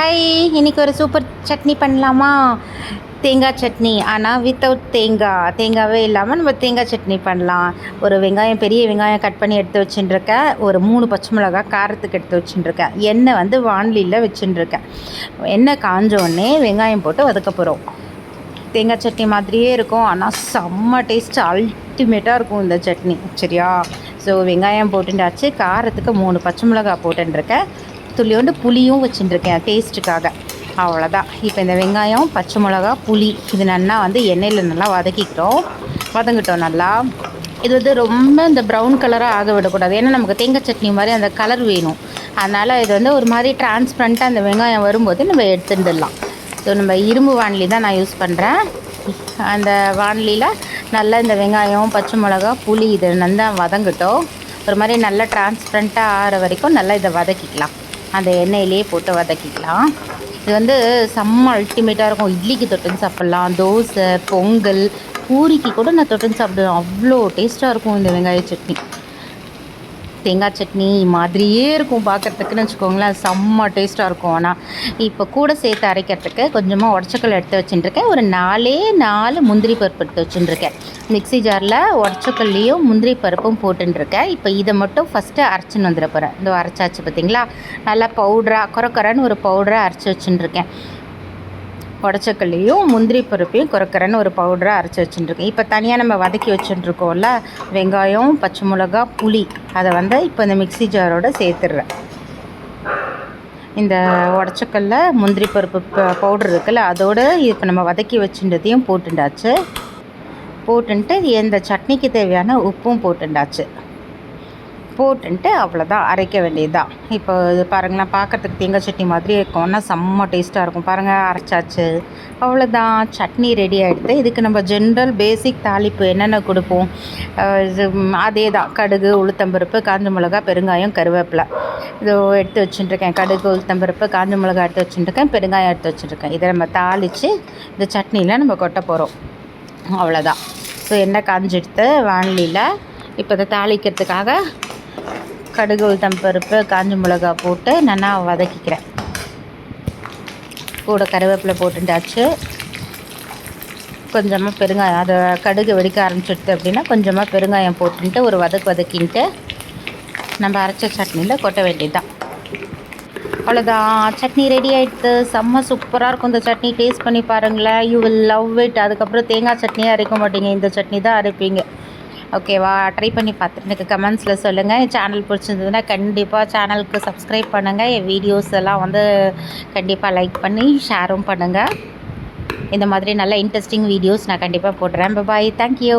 High இன்னைக்கு ஒரு super chutney பண்ணலாமா? தேங்காய் சட்னி. ஆனால் வித்தவுட் தேங்காய் தேங்காவே இல்லாமல் நம்ம தேங்காய் சட்னி பண்ணலாம். ஒரு வெங்காயம் பெரிய வெங்காயம் கட் பண்ணி எடுத்து வச்சுட்டுருக்கேன் ஒரு மூணு பச்சை மிளகாய் காரத்துக்கு எடுத்து வச்சுட்டுருக்கேன் எண்ணெய் வந்து வான்லியில் வச்சுட்டுருக்கேன் எண்ணெய் காஞ்சோடனே வெங்காயம் போட்டு வதக்க போகிறோம் தேங்காய் சட்னி மாதிரியே இருக்கும். ஆனால் செம்ம டேஸ்ட் அல்டிமேட்டாக இருக்கும் இந்த சட்னி. சரியா? ஸோ வெங்காயம் போட்டுட்டாச்சு காரத்துக்கு மூணு பச்சை மிளகாய் போட்டுருக்கேன் துளியோண்டு புளியும் வச்சுட்டுருக்கேன் டேஸ்ட்டுக்காக அவ்வளோதான் இப்போ இந்த வெங்காயம் பச்சை மிளகா புளி இது நல்லா வந்து எண்ணெயில் நல்லா வதக்கிக்கிட்டோம். வதங்கிட்டோம் நல்லா. இது வந்து ரொம்ப இந்த ப்ரௌன் கலராக ஆக விடக்கூடாது. ஏன்னா நமக்கு தேங்காய் சட்னி மாதிரி அந்த கலர் வேணும். அதனால் இது வந்து ஒரு மாதிரி டிரான்ஸ்பரண்ட்டாக அந்த வெங்காயம் வரும்போது நம்ம எடுத்துட்டுடலாம். ஸோ நம்ம இரும்பு வானலி தான் நான் யூஸ் பண்ணுறேன் அந்த வானிலியில் நல்லா இந்த வெங்காயம் பச்சை மிளகா புளி இது நல்லா வதங்கட்டும். ஒரு மாதிரி நல்லா டிரான்ஸ்பரண்ட்டாக ஆகிற வரைக்கும் நல்லா இதை வதக்கிக்கலாம். அந்த எண்ணெயிலே போட்டு வதக்கிக்கலாம். இது வந்து செம்ம அல்டிமேட்டாக இருக்கும். இட்லிக்கு தொட்டுன்னு சாப்பிட்லாம். தோசை பொங்கல் பூரிக்கு கூட நான் தொட்டுன்னு சாப்பிடுவேன். அவ்வளோ டேஸ்ட்டாக இருக்கும் இந்த வெங்காய சட்னி. தேங்காய் சட்னி மாதிரியே இருக்கும் பார்க்குறதுக்குன்னு வச்சுக்கோங்களேன். செம்ம டேஸ்ட்டாக இருக்கும். ஆனால் இப்போ கூட சேர்த்து அரைக்கிறதுக்கு கொஞ்சமாக உடச்சக்கல் எடுத்து வச்சுட்டுருக்கேன். ஒரு நாலே நாலு முந்திரி பருப்பு எடுத்து வச்சுட்டுருக்கேன். மிக்ஸி ஜாரில் உடச்சக்கல்லையும் முந்திரி பருப்பும் போட்டுருக்கேன் இப்போ இதை மட்டும் ஃபஸ்ட்டு அரைச்சின்னு வந்துட போகிறேன் இந்த அரைச்சாச்சு பார்த்தீங்களா நல்லா பவுட்ராக குறக்குறன்னு ஒரு பவுடராக அரைச்சி வச்சுட்டுருக்கேன். உடச்சக்கல்லையும் முந்திரி பருப்பையும் குறக்குறன்னு ஒரு பவுடராக அரைச்சி வச்சுட்டுருக்கேன். இப்போ தனியாக நம்ம வதக்கி வச்சுட்டுருக்கோம்ல வெங்காயம் பச்சை மிளகா புளி அதை வந்து இப்போ இந்த மிக்ஸி ஜாரோட சேர்த்துடுறேன். இந்த உடச்சக்கல்ல முந்திரி பருப்பு பவுடர் இருக்குல்ல அதோடு இப்போ நம்ம வதக்கி வச்சுட்டதையும் போட்டுண்டாச்சு. போட்டுன்ட்டு இந்த சட்னிக்கு தேவையான உப்பும் போட்டுண்டாச்சு. போட்டுன்ட்டு அவ்வளோதான் அரைக்க வேண்டியது தான் இப்போ இது பாருங்களேன் பார்க்குறதுக்கு தேங்காய் சட்னி மாதிரி இருக்கும். ஆனால் செம்ம டேஸ்ட்டாக இருக்கும். பாருங்கள் அரைச்சாச்சு. அவ்வளோதான் சட்னி ரெடி ஆகிடுது இதுக்கு நம்ம ஜென்ரல் பேசிக் தாளிப்பு என்னென்ன கொடுப்போம்? இது அதே தான் கடுகு உளுத்தம்பருப்பு காஞ்ச மிளகா பெருங்காயம் கருவேப்பிலை. இது எடுத்து வச்சுட்டுருக்கேன். கடுகு உளுத்தம்பருப்பு காஞ்ச மிளகா எடுத்து வச்சுட்டுருக்கேன். பெருங்காயம் எடுத்து வச்சுட்டுருக்கேன். இதை நம்ம தாளித்து இந்த சட்னியில் நம்ம கொட்ட போகிறோம் அவ்வளோதான். ஸோ எண்ணெய் காஞ்செடுத்து வானலியில் இப்போ இதை தாளிக்கிறதுக்காக கடுகு உளுத்தம் பருப்பு காஞ்ச மிளகா போட்டு நல்லா வதக்கிக்கிறேன். கூட கருவேப்பிலை போட்டுட்டாச்சு. கொஞ்சமாக பெருங்காயம் அதை கடுகு வெடிக்க ஆரம்பிச்சிடுது அப்படின்னா கொஞ்சமாக பெருங்காயம் போட்டுன்ட்டு ஒரு வதக்கு வதக்கின்ட்டு நம்ம அரைச்ச சட்னியில் கொட்ட வேண்டியதுதான். அவ்வளோதான் சட்னி ரெடி ஆகிடுது செம்ம சூப்பராக இருக்கும் இந்த சட்னி. டேஸ்ட் பண்ணி பாருங்களேன். யூ வில் லவ் இட் அதுக்கப்புறம் தேங்காய் சட்னியாக அரைக்க மாட்டீங்க. இந்த சட்னி தான் அரைப்பீங்க. ஓகேவா? ட்ரை பண்ணி பார்த்துட்டு எனக்கு கமெண்ட்ஸில் சொல்லுங்கள் என் சேனல் பிடிச்சிருந்ததுன்னா கண்டிப்பாக சேனலுக்கு சப்ஸ்கிரைப் பண்ணுங்கள் என் வீடியோஸ் எல்லாம் வந்து கண்டிப்பாக லைக் பண்ணி ஷேரும் பண்ணுங்கள் இந்த மாதிரி நல்ல இன்ட்ரெஸ்டிங் வீடியோஸ் நான் கண்டிப்பாக போடுறேன். Bye thank you